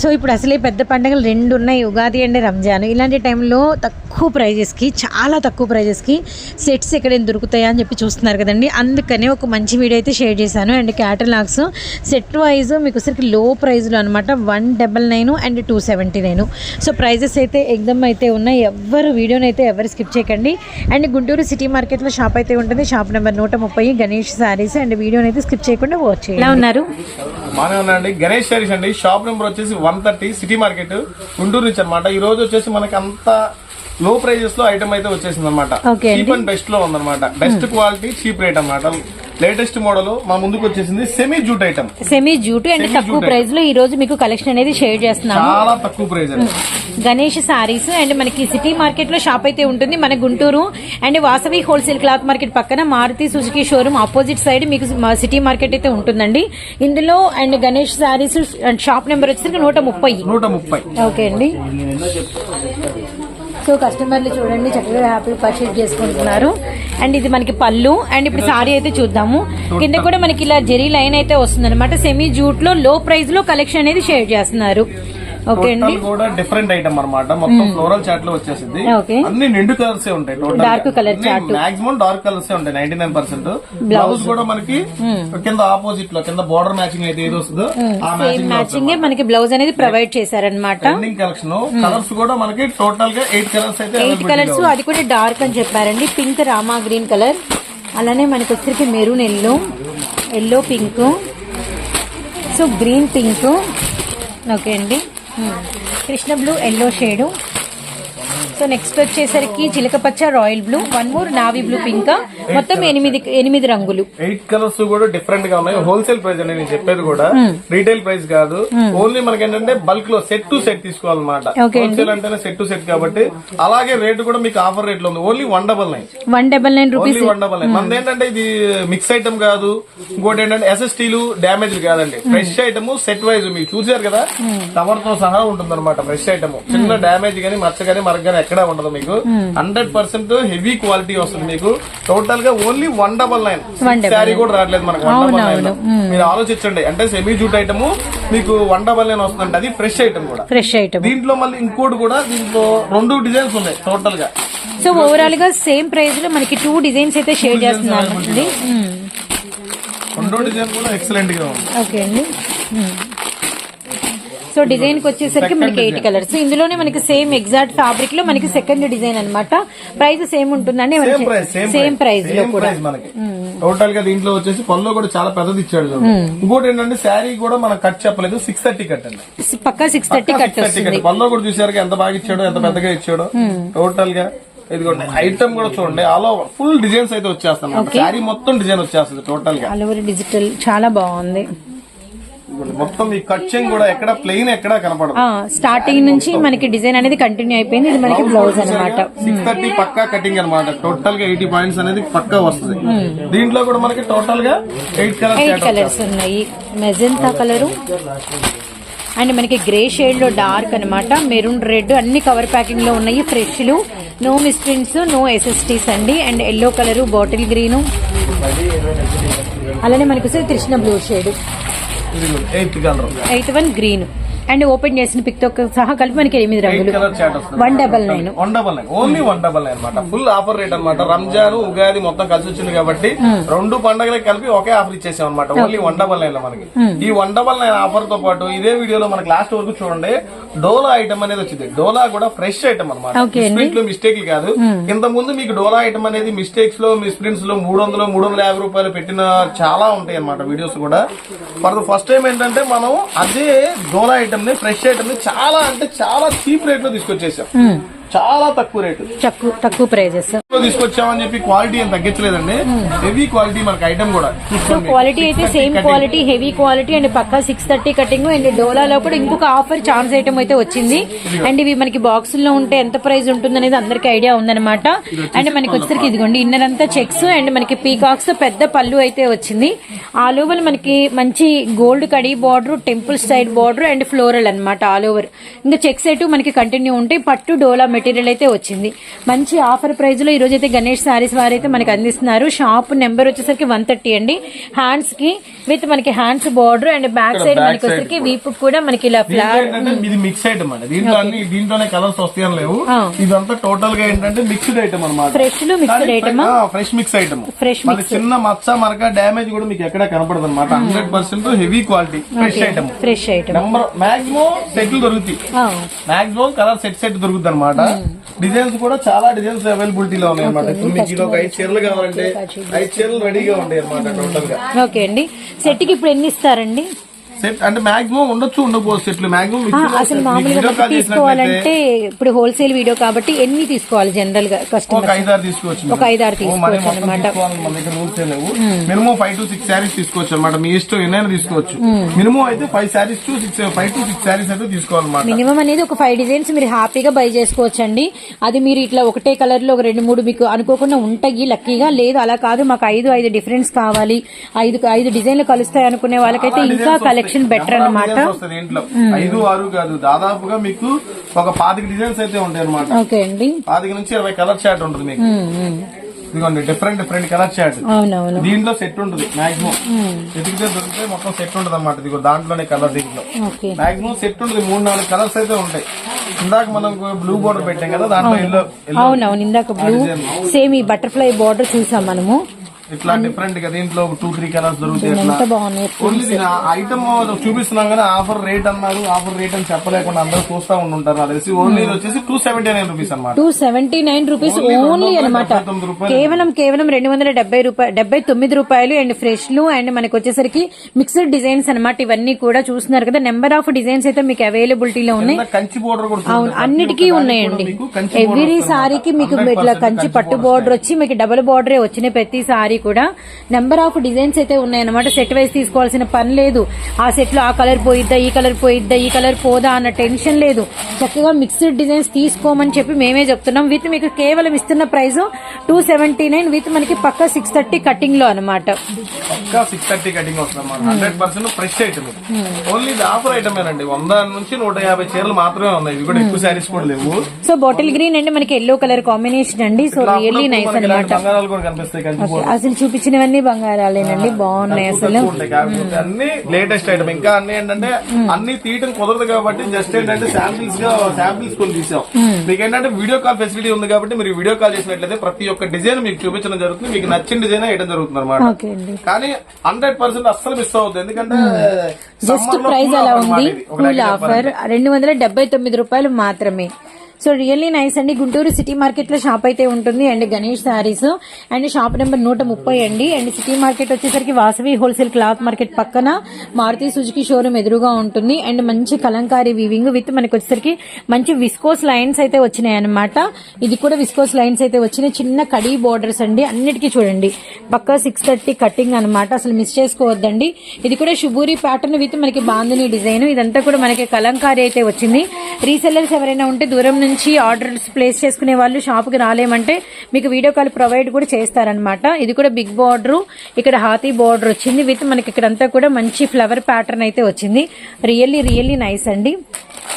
So ఇప్పుడు అసలే పెద్ద పండుగలు రెండు ఉన్నాయి ఉగాది అండ్ రంజాన్. ఇలాంటి టైంలో తక్కువ ప్రైజెస్కి చాలా తక్కువ ప్రైజెస్కి సెట్స్ ఎక్కడైనా దొరుకుతాయా అని చెప్పి చూస్తున్నారు కదండి. అందుకనే ఒక మంచి వీడియో అయితే షేర్ చేశాను. అండ్ క్యాటలాగ్స్ సెట్ వైజ్ మీకు సరికి లో ప్రైస్లో అనమాట one double nine and two seventy nine. So prices అయితే ఎగ్దమ్ అయితే ఉన్నాయి. ఎవరు వీడియోని అయితే ఎవరు స్కిప్ చేయకండి. అండ్ గుంటూరు సిటీ మార్కెట్లో షాప్ అయితే ఉంటుంది. షాప్ నెంబర్ నూట ముప్పై గణేష్ శారీస్. అండ్ వీడియోని అయితే స్కిప్ చేయకుండా వాచ్ చేయండి. ఎలా ఉన్నారు? గణేష్ సారీస్ అండి. షాప్ నెంబర్ వచ్చేసి one thirty city market Guntur నుంచి అనమాట ఈ రోజు వచ్చేసి మనకి అంతా లో ప్రైజెస్లో ఐటమ్ అయితే వచ్చేసింది అనమాట. చీప్ అండ్ బెస్ట్లో ఉందన్నమాట. బెస్ట్ క్వాలిటీ చీప్ రేట్ అన్నమాట. లేటెస్ట్ మోడల్ మా ముందుకు వచ్చేసింది semi jute item semi jute and తక్కువ. ప్రైస్లో ఈ రోజు మీకు కలెక్షన్ అనేది షేర్ చేస్తున్నాము. చాలా తక్కువ ప్రైస్ గణేష్ సారీస్ అండ్ మనకి సిటీ మార్కెట్లో షాప్ అయితే ఉంటుంది. మన Guntur and Vasavi wholesale cloth market పక్కన Maruti Suzuki showroom opposite side మీకు మా సిటీ మార్కెట్ అయితే ఉంటుందండి. ఇందులో and Ganesh sarees and shop number వచ్చేసరికి నూట ముప్పై. నూట ముప్పై. ఓకే అండి. సో కస్టమర్లు చూడండి చక్కగా హ్యాపీ పర్చేజ్ చేసుకుంటున్నారు. అండ్ ఇది మనకి పళ్ళు అండ్ ఇప్పుడు సారీ అయితే చూద్దాము. కింద కూడా మనకి ఇలా జెరీ లైన్ అయితే వస్తుంది అనమాట సెమీ జూట్లో లో ప్రైస్లో కలెక్షన్ అనేది షేర్ చేస్తున్నారు. టోటల్ కూడా డిఫరెంట్ ఐటమ్ అన్నమాట. మొత్తం ఫ్లోరల్ చాట్లో వచ్చేసింది. అన్ని నిండు కలర్స్ ఉంటాయి total colour chart. Maximum dark colours ఉంటాయి నైన్టీ నైన్ పర్సెంట్ బ్లౌజ్ కూడా మనకి కింద ఆపోజిట్లో కింద బోర్డర్ మ్యాచింగ్ అయితే ఏది వస్తుందో ఆ సేమ్ మ్యాచింగ్ మనకి బ్లౌజ్ అనేది ప్రొవైడ్ చేశారనమాట ట్రెండింగ్ కలెక్షన్ కలర్స్ కూడా మనకి టోటల్గా ఎయిట్ కలర్స్ అయితే ఎయిట్ కలర్స్ అది కూడా డార్క్ అని చెప్పారండి. పింక్ రామా గ్రీన్ కలర్ అలానే మనకి వచ్చరికి maroon yellow yellow pink so green pink okay అండి. Hmm. Krishna blue yellow shade. So next వచ్చేసరికి చిలకపచ్చ royal blue. One more navy blue pink. మొత్తం ఎనిమిది ఎనిమిది రంగులు. ఎయిట్ కలర్స్ కూడా డిఫరెంట్గా ఉన్నాయి. హోల్సేల్ ప్రైస్ అండి నేను చెప్పేది కూడా Hmm. రీటైల్ ప్రైస్ కాదు. ఓన్లీ మనకి ఏంటంటే బల్క్లో సెట్ టు సెట్ తీసుకోవాలన్నమాట. హోల్సేల్ అంటేనే సెట్ టు సెట్ కాబట్టి అలాగే రేటు కూడా మీకు ఆఫర్ రేట్లో ఉంది. Only one double nine one double nine rupees only one double nine మనది ఏంటంటే ఇది మిక్స్ ఐటమ్ కాదు. ఇంకోటి ఏంటంటే ఎస్ఎస్టీలు డ్యామేజ్ కాదండి. ఫ్రెష్ ఐటమ్ సెట్ వైజ్ మీకు చూసారు కదా? కవర్తో సహా ఉంటుంది అనమాట ఫ్రెష్ ఐటమ్ చిన్న డ్యామేజ్ గానీ మచ్చ గానీ మరక గానీ ఎక్కడా ఉండదు మీకు. హండ్రెడ్ పర్సెంట్ హెవీ క్వాలిటీ వస్తుంది మీకు. టోటల్ గా only one double nine sari కూడా రావట్లేదు మనకు వన్ డబల్ నైన్ మీరు ఆలోచించండి. అంటే సెమీ జూట్ ఐటమ్ మీకు వన్ డబల్ నైన్ వస్తుందంటే అది ఫ్రెష్ ఐటమ్ కూడా. ఫ్రెష్ ఐటమ్ దీంట్లో మళ్ళీ ఇంకోటి కూడా దీంట్లో రెండు డిజైన్స్ ఉన్నాయి టోటల్గా. సో ఓవరాల్గా సేమ్ ప్రైస్లో మనకి టూ డిజైన్స్ అయితే షేర్ చేస్తున్నారు రెండో డిజైన్ కూడా ఎక్సలెంట్గా ఉంది. ఓకే అండి. సో డిజైన్కి వచ్చేసరికి మనకి ఎయిట్ కలర్స్ ఇందులోనే మనకి సేమ్ ఎగ్జాక్ట్ ఫ్యాబ్రిక్లో మనకి సెకండ్ డిజైన్ అన్నమాట. ప్రైస్ సేమ్ ఉంటుందండి సేమ్ ప్రైస్లో కూడా. టోటల్గా దీంట్లో వచ్చేసి పళ్ళు కూడా చాలా పెద్దది ఇచ్చాడు చూడండి. ఇంకోటి ఏంటంటే శారీ కూడా మనం కట్ చెప్పలేదు సిక్స్ థర్టీ కట్ అండి. పక్కా సిక్స్ థర్టీ కట్ పళ్ళు కూడా చూసారు ఎంత బాగా ఇచ్చాడో ఎంత పెద్దగా ఇచ్చాడో. టోటల్గా ఇదిగోండి ఐటమ్ కూడా చూడండి. ఆల్ ఓవర్ ఫుల్ డిజైన్స్ అయితే వచ్చేస్తాయి శారీ మొత్తం డిజైన్ వచ్చేస్తుంది టోటల్గా. ఆల్ ఓవర్ డిజిటల్ చాలా బాగుంది. మొత్తం ఈ కట్చింగ్ కూడా ఎక్కడ ప్లెయిన్ ఎక్కడ కనపడదు. స్టార్టింగ్ నుంచి మనకి డిజైన్ అనేది కంటిన్యూ అయిపోయింది. ఇది మనకి బ్లౌజ్ అన్నమాట. సిక్స్ థర్టీ పక్కా కటింగ్ అనమాట టోటల్గా ఎయిటీ పాయింట్స్ అనేది పక్కా వస్తుంది. దీంట్లో కూడా మనకి టోటల్గా ఎయిట్ ఎయిట్ కలర్స్ ఉన్నాయి. మెజెంతా కలరు అండ్ మనకి గ్రే షేడ్లో డార్క్ అన్నమాట. మెరూన్ రెడ్ అన్ని కవర్ ప్యాకింగ్లో ఉన్నాయి. ఫ్రెష్లు నో మిస్ప్రింట్స్ నో ఎస్ఎస్టీస్ అండి. And yellow colour bottle green అలానే మనకి Krishna blue shade eighth colour. Eighth one green and open చేసిన పిక్తో సహా కలిపి మనకి ఎనిమిది రంగులు. One double nine one double nine only one double nine అనమాట ఫుల్ ఆఫర్ రేట్ అనమాట రంజాన్ ఉగాది మొత్తం కలిసి వచ్చింది కాబట్టి రెండు పండుగలకి కలిపి ఒకే ఆఫర్ ఇచ్చేసాం అనమాట ఓన్లీ వన్ డబల్ నైన్లో మనకి. ఈ వన్ డబల్ నైన్ ఆఫర్తో పాటు ఇదే వీడియోలో మనకి లాస్ట్ వరకు చూడండి. డోలా ఐటమ్ అనేది వచ్చింది. డోలా కూడా ఫ్రెష్ ఐటమ్ అనమాట అండి. లో మిస్టేక్ కాదు. ఇంత ముందు మీకు డోలా ఐటమ్ అనేది మిస్టేక్స్లో మిస్ప్రింట్స్లో మూడు వందలు మూడు వందల యాభై రూపాయలు పెట్టిన చాలా ఉంటాయి అనమాట వీడియోస్ కూడా. ఫర్ ద ఫస్ట్ టైం ఏంటంటే మనం అదే డోలా ఐటమ్ ని ఫ్రెష్ ఐటమ్ని చాలా అంటే చాలా చీప్ రేట్లో తీసుకొచ్చేసాం చాలా తక్కువ రేటు. తక్కువ ప్రైజెస్ తీసుకొచ్చామని చెప్పి క్వాలిటీ ఏం తగ్గించలేదండి. హెవీ క్వాలిటీ మనకి ఐటమ్ కూడా. సో క్వాలిటీ అయితే same quality heavy quality and Pakka six thirty cutting and డోలాలో కూడా ఇంకొక ఆఫర్ ఛాన్స్ ఐటమ్ అయితే వచ్చింది. అండ్ ఇవి మనకి బాక్స్లో ఉంటే ఎంత ప్రైస్ ఉంటుంది అనేది అందరికి ఐడియా ఉందన్నమాట. అండ్ మనకి వచ్చేసరికి ఇదిగోండి ఇన్నర్ అంతా చెక్స్ అండ్ మనకి పీకాక్స్ పెద్ద పళ్ళు అయితే వచ్చింది. ఆల్ ఓవర్ మనకి మంచి gold khadi border temple style border and floral అన్నమాట ఆల్ ఓవర్ ఇంకా చెక్స్ అయితే మనకి కంటిన్యూ ఉంటాయి. పట్టు డోలా మెటీరియల్ మెటీరియల్ అయితే వచ్చింది. మంచి ఆఫర్ ప్రైస్లో ఈ రోజు అయితే గణేష్ సారీస్ వారు అయితే మనకి అందిస్తున్నారు. షాప్ నెంబర్ వచ్చేసరికి వన్ థర్టీ అండి. హ్యాండ్స్కి విత్ మనకి hands border and back side మనకి వచ్చేసరికి వీపు కూడా మనకి ఇలా ఇది మిక్స్ ఐటమ్ అండి. దీంట్లో అన్ని దీంట్లోనే కలర్స్ వస్తాయని లేవు. ఇదంతా టోటల్గా ఏంటంటే మిక్స్డ్ ఐటమ్ అనమాట ఫ్రెష్లో mixed item fresh mix item చిన్న మచ్చ మరక కూడా మీకు ఎక్కడ కనపడదు అనమాట hundred percent heavy quality fresh item fresh item number maximum సెట్లు దొరుకుతాయి. మాక్సిమం కలర్ సెట్ సెట్ దొరుకుతుంది అనమాట డిజైన్స్ కూడా చాలా డిజైన్స్ అవైలబిలిటీలో ఉన్నాయి అనమాట ఇప్పుడు మీకు ఐదు చీరలు కావాలంటే ఐదు చీరలు రెడీగా ఉంటాయి అనమాట టోటల్గా. ఓకే అండి. సెట్కి ఇప్పుడు ఎన్ని ఇస్తారండి? సెట్ అంటే మాక్సిమం ఉండొచ్చు ఉండకపోవచ్చు సెట్లు. మాక్సిమం అసలు మామూలుగా తీసుకోవాలంటే ఇప్పుడు హోల్సేల్ వీడియో కాబట్టి ఎన్ని తీసుకోవాలి జనరల్గా ఒక కస్టమర్ ఐదారు తీసుకోవచ్చు ఒక ఐదారు తీసుకోవచ్చు మొత్తం అనమాట తీసుకోవాలని మన దగ్గర రూల్స్ ఏ లేవు minimum five to six saris తీసుకోవచ్చు అనమాట మీ ఇష్టం ఎన్నైనా తీసుకోవచ్చు. మినిమం అయితే five saris to six five to six saris అయితే తీసుకోవాలన్నమాట. మినిమం అనేది ఒక ఫైవ్ డిజైన్స్ మీరు హ్యాపీగా బై చేసుకోవచ్చు అండి అది మీరు ఇట్లా ఒకటే కలర్లో ఒక రెండు మూడు మీకు అనుకోకుండా ఉంటాయి లక్కీగా లేదు అలా కాదు. మాకు ఐదు ఐదు డిఫరెన్స్ కావాలి. ఐదు ఐదు డిజైన్లు కలుస్తాయి అనుకునే వాళ్ళకైతే ఇంకా కలెక్షన్ బెటర్ అన్నమాట. వస్తుంది ఇంట్లో ఐదు ఆరు కాదు. దాదాపుగా మీకు ఒక పాతిక డిజైన్స్ అయితే ఉంటాయి అనమాట ఓకే అండి. పాతిక నుంచి ఇరవై కలర్ చార్ట్ ఉంటుంది మీకు. ఇదిగోండి డిఫరెంట్ డిఫరెంట్ కలర్ అవునవును. దీంట్లో సెట్ ఉంటుంది మాక్సిమం ఎదిగితే దొరికితే మొత్తం సెట్ ఉంటుంది అనమాట ఇదిగో దాంట్లోనే కలర్ దీంట్లో. మాక్సిమం సెట్ ఉంటుంది మూడు నాలుగు కలర్స్ అయితే ఉంటాయి. ఇందాక మనం బ్లూ బోర్డర్ పెట్టాం కదా దాంట్లో ఎల్లో అవునవును ఇందాక బ్లూ సేమ్ ఈ బటర్ఫ్లై బార్డర్ చూసాం మనము. ఇట్లా డిఫరెంట్గా దీంట్లో టూ త్రీ కలర్స్ దొరుకుతాయి ఐటమ్ చూపిస్తున్నాం కానీ ఆఫర్ రేట్ అన్నారు ఆఫర్ రేట్ అని చెప్పలేకుండా అందరూ చూస్తా ఉంటుంటారు తెలిసి ఓన్లీ వచ్చేసి టూ సెవెంటీ నైన్ రూపీస్ అనమాట two seventy nine rupees only అనమాట. కేవలం కేవలం రెండు వందల డెబ్బై రూపాయలు డెబ్బై తొమ్మిది రూపాయలు అండ్ ఫ్రెష్లు అండ్ మనకి వచ్చేసరికి మిక్స్డ్ డిజైన్స్ అన్నమాట. ఇవన్నీ కూడా చూస్తున్నారు కదా. నెంబర్ ఆఫ్ డిజైన్స్ అయితే మీకు అవైలబిలిటీలో ఉన్నాయి. కంచి బోర్డర్ కూడా అవును. అన్నిటికీ ఉన్నాయండి ఎవ్రీ సారీకి మీకు. ఇట్లా 100% కంచి పట్టు బార్డర్ వచ్చి మీకు డబుల్ బార్డరే వచ్చినాయి ప్రతి సారీ కూడా నెంబర్ ఆఫ్ డిజైన్స్ అయితే ఉన్నాయన్నమాట. సెట్ వైజ్ తీసుకోవాల్సిన పని లేదు. ఆ సెట్లో ఆ కలర్ పోయిద్దా ఈ కలర్ పోయిద్దా ఈ కలర్ పోదా అన్న టెన్షన్ లేదు. చక్కగా మిక్స్డ్ డిజైన్స్ తీసుకోమని చెప్పి మేమే చెప్తున్నాం. విత్ మీకు కేవలం ఇస్తున్న price two seventy nine with మనకి పక్క సిక్స్ థర్టీ కటింగ్లో అనమాట పక్కా సిక్స్ థర్టీ కటింగ్ వస్తుంది అన్నమాట hundred percent fresh item only ఇది ఆఫర్ ఐటమ్ ఏనండి. వంద నుంచి నూట యాభై చీరలు మాత్రమే ఉన్నాయి. ఇవి కూడా ఎక్కువ శారీస్ కూడా లేవు. సో బాటిల్ గ్రీన్ అండి. మనకి ఎల్లో కలర్ కాంబినేషన్ అండి. సో రియల్లీ నైస్ అనమాట కనిపిస్తాయి. అసలు చూపించినవన్నీ బంగారాలేనండి బాగున్నాయి అసలు. అన్ని లేటెస్ట్ ఐటమ్ ఇంకా అన్ని ఏంటంటే అన్ని తీయటం కుదరదు కాబట్టి జస్ట్ ఏంటంటే శాంపిల్స్గా శాంపిల్స్ కొన్ని తీసాం. మీకు ఏంటంటే వీడియో కాల్ ఫెసిలిటీ ఉంది కాబట్టి మీరు వీడియో కాల్ చేసినట్లయితే ప్రతి ఒక్క డిజైన్ మీకు చూపించడం జరుగుతుంది మీకు నచ్చిన డిజైన్ వేయడం జరుగుతుంది అనమాట కానీ హండ్రెడ్ పర్సెంట్ అస్సలు మిస్ అవుతుంది ఎందుకంటే జస్ట్ ప్రైస్ అలా ఉంది. ఆఫర్ రెండు వందల డెబ్బై తొమ్మిది రూపాయలు మాత్రమే. సో రియల్లీ నైస్ అండి. గుంటూరు సిటీ మార్కెట్లో షాప్ అయితే ఉంటుంది. And Ganesh Saris. And shop number నూట ముప్పై అండి. అండ్ సిటీ మార్కెట్ వచ్చేసరికి వాసవి హోల్సేల్ క్లాత్ మార్కెట్ పక్కన మారుతి సుజుకి షోరూమ్ ఎదురుగా ఉంటుంది. అండ్ మంచి కలంకారీ వీవింగ్ విత్ మనకి వచ్చేసరికి మంచి విస్కోస్ లైన్స్ అయితే వచ్చినాయి అనమాట ఇది కూడా విస్కోస్ లైన్స్ అయితే వచ్చినాయి. చిన్న కడీ బోర్డర్స్ అండి. అన్నిటికీ చూడండి. పక్క సిక్స్ థర్టీ కటింగ్ అనమాట అసలు మిస్ చేసుకోవద్దండి. ఇది కూడా శుభూరి ప్యాటర్న్ విత్ మనకి బాందిని డిజైన్. ఇదంతా కూడా మనకి కలంకారీ అయితే వచ్చింది. రీసెల్లర్స్ ఎవరైనా ఉంటే దూరం నుంచి ఆర్డర్స్ ప్లేస్ చేసుకునే వాళ్ళు షాప్కి రాలేమంటే మీకు వీడియో కాల్ ప్రొవైడ్ కూడా చేస్తారనమాట ఇది కూడా బిగ్ బార్డర్. ఇక్కడ హాతీ బార్డర్ వచ్చింది. విత్ మనకి ఇక్కడంతా కూడా మంచి ఫ్లవర్ ప్యాటర్న్ అయితే వచ్చింది. రియల్లీ రియల్లీ నైస్ అండి.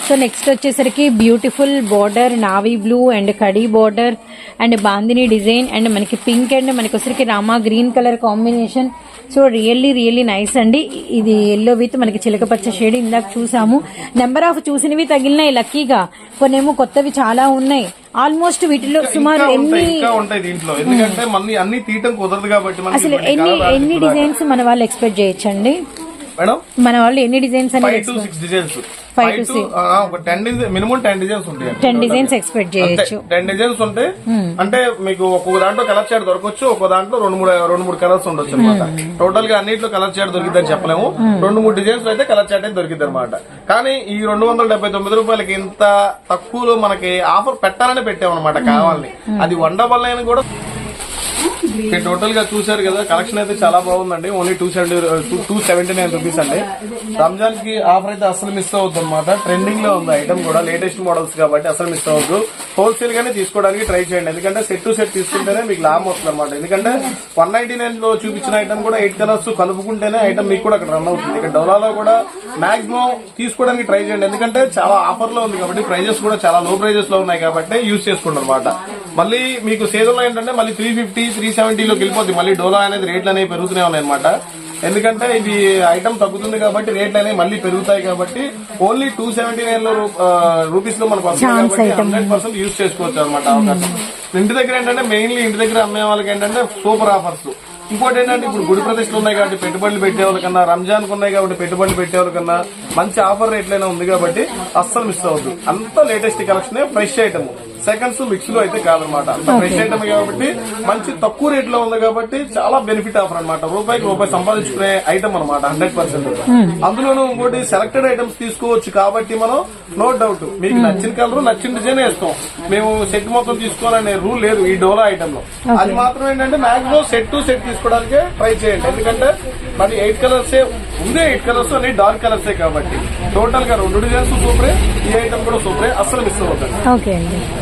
సో నెక్స్ట్ వచ్చేసరికి beautiful border navy blue and khadi border and bandhani design and మనకి పింక్ అండ్ మనకి వచ్చరికి Rama green colour combination. So really really nice అండి. ఇది ఎల్లో విత్ మనకి చిలక పచ్చ షేడ్ ఇందాక చూసాము. నెంబర్ ఆఫ్ చూసినవి తగిలినాయి లక్కీగా కొన్నేమో కొత్తవి చాలా ఉన్నాయి. ఆల్మోస్ట్ వీటిలో సుమారు ఎన్ని మనకి అసలు ఎన్ని ఎన్ని డిజైన్స్ మన వాళ్ళు ఎక్స్పెక్ట్ చేయొచ్చండి? మేడం? మన వాళ్ళు ఎన్ని డిజైన్స్ అనేది ఫైవ్ టు ఒక టెన్ మినిమం టెన్ డిజైన్స్ ఉంటాయి టెన్ డిజైన్స్ ఎక్స్పెక్ట్ చేయొచ్చు. టెన్ డిజైన్స్ ఉంటాయి అంటే మీకు ఒక్కొక్క దాంట్లో కలర్ షేడ్ దొరకవచ్చు ఒక్కొక్క దాంట్లో రెండు మూడు రెండు మూడు కలర్స్ ఉండొచ్చు అనమాట టోటల్గా అన్నిట్లో కలర్ షేడ్ దొరికిద్దని చెప్పలేము. రెండు మూడు డిజైన్స్ అయితే కలర్ షేడ్ అయితే దొరికిద్ది అనమాట కానీ ఈ రెండు వందల డెబ్బై తొమ్మిది రూపాయలకి ఇంత తక్కువలో మనకి ఆఫర్ పెట్టాలని పెట్టామన్నమాట కావాలని. అది వన్ డబల్ నైన్ టోటల్గా చూసారు కదా కలెక్షన్ అయితే చాలా బాగుందండి. Only two seventy two seventy nine rupees అండి. రంజాన్కి ఆఫర్ అయితే అసలు మిస్ అవుతుంది అనమాట ట్రెండింగ్లో ఉంది ఐటమ్ కూడా లేటెస్ట్ మోడల్స్ కాబట్టి అసలు మిస్ అవ్వద్దు. హోల్సేల్ గానే తీసుకోవడానికి ట్రై చేయండి. ఎందుకంటే సెట్ టు సెట్ తీసుకుంటేనే మీకు లాభం వస్తుంది అనమాట ఎందుకంటే వన్ నైన్టీ నైన్లో చూపించిన ఐటమ్ కూడా ఎయిట్ కలర్స్ కలుపుకుంటేనే ఐటమ్ మీకు కూడా అక్కడ రన్ అవుతుంది. ఇక్కడ డోలాలో కూడా మాక్సిమం తీసుకోవడానికి ట్రై చేయండి. ఎందుకంటే చాలా ఆఫర్లో ఉంది కాబట్టి ప్రైజెస్ కూడా చాలా లో ప్రైజెస్లో ఉన్నాయి కాబట్టి యూజ్ చేసుకోండి అనమాట మళ్ళీ మీకు సీజన్లో ఏంటంటే మళ్ళీ త్రీ ఫిఫ్టీ త్రీ సెవెంటీలోకి వెళ్ళిపోద్ది. మళ్ళీ డోలా అనేది రేట్లు అనేవి పెరుగుతూనే ఉన్నాయి అనమాట ఎందుకంటే ఇది ఐటమ్ తగ్గుతుంది కాబట్టి రేట్లు అనేవి మళ్ళీ పెరుగుతాయి కాబట్టి ఓన్లీ టూ సెవెంటీ నైన్లో రూపీస్లో మనకు హండ్రెడ్ పర్సెంట్ యూజ్ చేసుకోవచ్చు అనమాట అవకాశం. ఇంటి దగ్గర ఏంటంటే మెయిన్లీ ఇంటి దగ్గర అమ్మే వాళ్ళకి ఏంటంటే సూపర్ ఆఫర్స్ ఇంకోటి ఏంటంటే ఇప్పుడు గుడి ప్రతిష్టలు ఉన్నాయి కాబట్టి పెట్టుబడులు పెట్టే వాళ్ళకన్నా రంజాన్ ఉన్నాయి కాబట్టి పెట్టుబడులు పెట్టే వాళ్ళకన్నా మంచి ఆఫర్ రేట్లైనా ఉంది కాబట్టి అస్సలు మిస్ అవ్వద్దు. అంత latest collection fresh item seconds మిక్స్లో అయితే కాదనమాట. ఫ్రెష్ ఐటమ్ కాబట్టి మంచి తక్కువ రేట్లో ఉంది కాబట్టి చాలా బెనిఫిట్ ఆఫర్ అనమాట రూపాయికి రూపాయి సంపాదించుకునే ఐటమ్ అనమాట హండ్రెడ్ పర్సెంట్. అందులోనూ ఇంకోటి సెలెక్టెడ్ ఐటమ్స్ తీసుకోవచ్చు కాబట్టి మనం నో డౌట్ మీకు నచ్చిన కలర్ నచ్చిన డిజైన్ వేస్తాం. మేము సెట్ మొత్తం తీసుకోవాలనే రూల్ లేదు ఈ డోలా ఐటమ్లో అది మాత్రం ఏంటంటే మాక్సిమం సెట్ టు సెట్ తీసుకోవడానికే ట్రై చేయండి. ఎందుకంటే మరి ఎయిట్ కలర్స్ ఉంది ఎయిట్ కలర్స్ అన్ని డార్క్ కలర్సే కాబట్టి టోటల్గా రెండు డిజైన్స్ సూపరే ఈ ఐటమ్ కూడా సూపరే అస్సలు మిస్ అవుతుంది